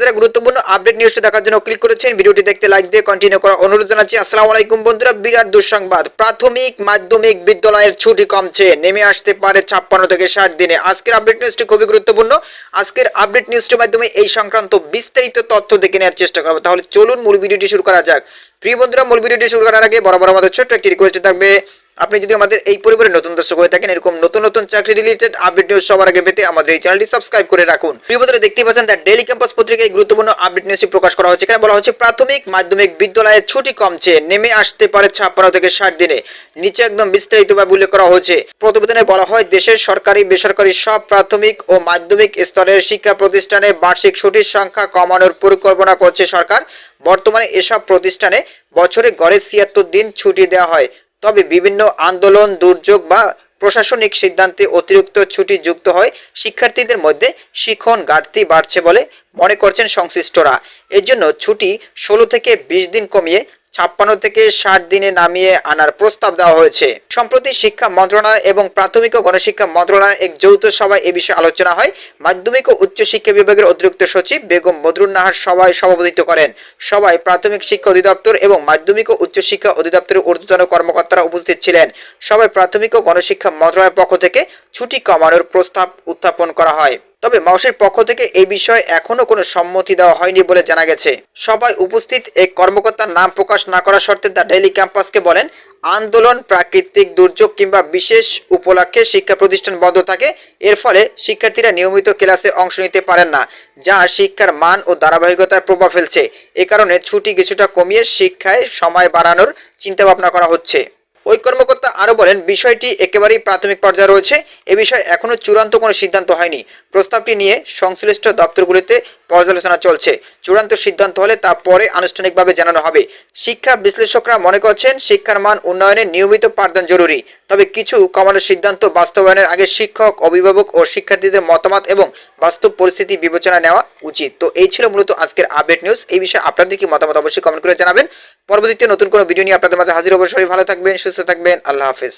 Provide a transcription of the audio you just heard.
যারা গুরুত্বপূর্ণ আপডেট নিউজটি দেখার জন্য ক্লিক করেছেন, ভিডিওটি দেখতে লাইক দিয়ে কন্টিনিউ করার অনুরোধ জানাচ্ছি। আসসালামু আলাইকুম বন্ধুরা, বিরাট দুঃসংবাদ। প্রাথমিক মাধ্যমিক বিদ্যালয়ের ছুটি কমছে, নেমে আসতে পারে ছাপ্পান্ন থেকে ষাট দিনে। আজকের আপডেট নিউজটি খুবই গুরুত্বপূর্ণ। আজকের আপডেট নিউজটির মাধ্যমে এই সংক্রান্ত বিস্তারিত তথ্য দেখে নেওয়ার চেষ্টা করব। তাহলে চলুন মূল ভিডিওটি শুরু করা যাক। প্রিয় বন্ধুরা, মূল ভিডিওটি শুরু করার আগে বরাবর আমাদের ছোট্ট একটি রিকোয়েস্ট থাকবে। আপনি যদি আমাদের এই পরিবারের নতুন দর্শক হয়ে থাকেন, এরকম নতুন নতুন চাকরি রিলেটেড আপডেট নিউজ সবার আগে পেতে আমাদের এই চ্যানেলটি সাবস্ক্রাইব করে রাখুন। বন্ধুরা, দেখতেই পাচ্ছেন দ্য ডেইলি ক্যাম্পাস পত্রিকায় গুরুত্বপূর্ণ আপডেট নিউজটি প্রকাশ করা হচ্ছে এখানে বলা হচ্ছে প্রাথমিক মাধ্যমিক বিদ্যালয়ে ছুটি কমছে, নেমে আসতে পারে ছাপ্পান্ন থেকে ষাট দিনে। নিচে একদম বিস্তারিতভাবে উল্লেখ করা হয়েছে। প্রতিবেদনে বলা হয়, দেশের সরকারি, বেসরকারি সব প্রাথমিক ও মাধ্যমিক স্তরের শিক্ষা প্রতিষ্ঠানে বার্ষিক ছুটির সংখ্যা কমানোর পরিকল্পনা করছে সরকার। বর্তমানে এসব প্রতিষ্ঠানে বছরে গড়ে ছিয়াত্তর দিন ছুটি দেওয়া হয়। তবে বিভিন্ন আন্দোলন, দুর্যোগ বা প্রশাসনিক সিদ্ধান্তে অতিরিক্ত ছুটি যুক্ত হয়, শিক্ষার্থীদের মধ্যে শিক্ষণ ঘাটতি বাড়ছে বলে মনে করছেন সংশ্লিষ্টরা। এর জন্য ছুটি ষোলো থেকে বিশ দিন কমিয়ে ছাপ্পান্ন থেকে ষাট দিনে নামিয়ে আনার প্রস্তাব দেওয়া হয়েছে। সম্প্রতি শিক্ষা মন্ত্রণালয় এবং প্রাথমিক ও গণশিক্ষা মন্ত্রণালয়ের এক যৌথ সভায় এ বিষয়ে আলোচনা হয়। মাধ্যমিক ও উচ্চ শিক্ষা বিভাগের অতিরিক্ত সচিব বেগম বদরুন নাহার সভায় সভাপতিত্ব করেন। সভায় প্রাথমিক শিক্ষা অধিদপ্তর এবং মাধ্যমিক ও উচ্চ শিক্ষা অধিদপ্তরের ঊর্ধ্বতন কর্মকর্তারা উপস্থিত ছিলেন। সভায় প্রাথমিক ও গণশিক্ষা মন্ত্রণালয়ের পক্ষ থেকে ছুটি কমানোর প্রস্তাব উত্থাপন করা হয়। তবে মাউসের পক্ষ থেকে এই বিষয়ে এখনও কোনো সম্মতি দেওয়া হয়নি বলে জানা গেছে। সবাই উপস্থিত এক কর্মকর্তার নাম প্রকাশ না করার শর্তে দ্য ডেইলি ক্যাম্পাসকে বলেন, আন্দোলন, প্রাকৃতিক দুর্যোগ কিংবা বিশেষ উপলক্ষে শিক্ষা প্রতিষ্ঠান বন্ধ থাকে, এর ফলে শিক্ষার্থীরা নিয়মিত ক্লাসে অংশ নিতে পারেন না, যা শিক্ষার মান ও ধারাবাহিকতায় প্রভাব ফেলছে। এ কারণে ছুটি কিছুটা কমিয়ে শিক্ষায় সময় বাড়ানোর চিন্তাভাবনা করা হচ্ছে। ওই কর্মকর্তা আরও বলেন, বিষয়টি একেবারেই প্রাথমিক পর্যায়ে রয়েছে। এ বিষয়ে এখনও চূড়ান্ত কোনো সিদ্ধান্ত হয়নি। প্রস্তাবটি নিয়ে সংশ্লিষ্ট দপ্তরগুলিতে পর্যালোচনা চলছে। চূড়ান্ত সিদ্ধান্ত হলে তা পরে আনুষ্ঠানিকভাবে জানানো হবে। শিক্ষা বিশ্লেষকরা মনে করছেন, শিক্ষার মান উন্নয়নে নিয়মিত পাঠদান জরুরি। তবে কিছু কমানোর সিদ্ধান্ত বাস্তবায়নের আগে শিক্ষক, অভিভাবক ও শিক্ষার্থীদের মতামত এবং বাস্তব পরিস্থিতি বিবেচনা নেওয়া উচিত। তো এই ছিল মূলত আজকের আপডেট নিউজ। এই বিষয়ে আপনাদের কি মতামত অবশ্যই কমেন্ট করে জানাবেন। পরবর্তীতে নতুন কোনো ভিডিও নিয়ে আপনাদের মাঝে হাজির অবশ্যই ভালো থাকবেন, সুস্থ থাকবেন। আল্লাহ হাফেজ।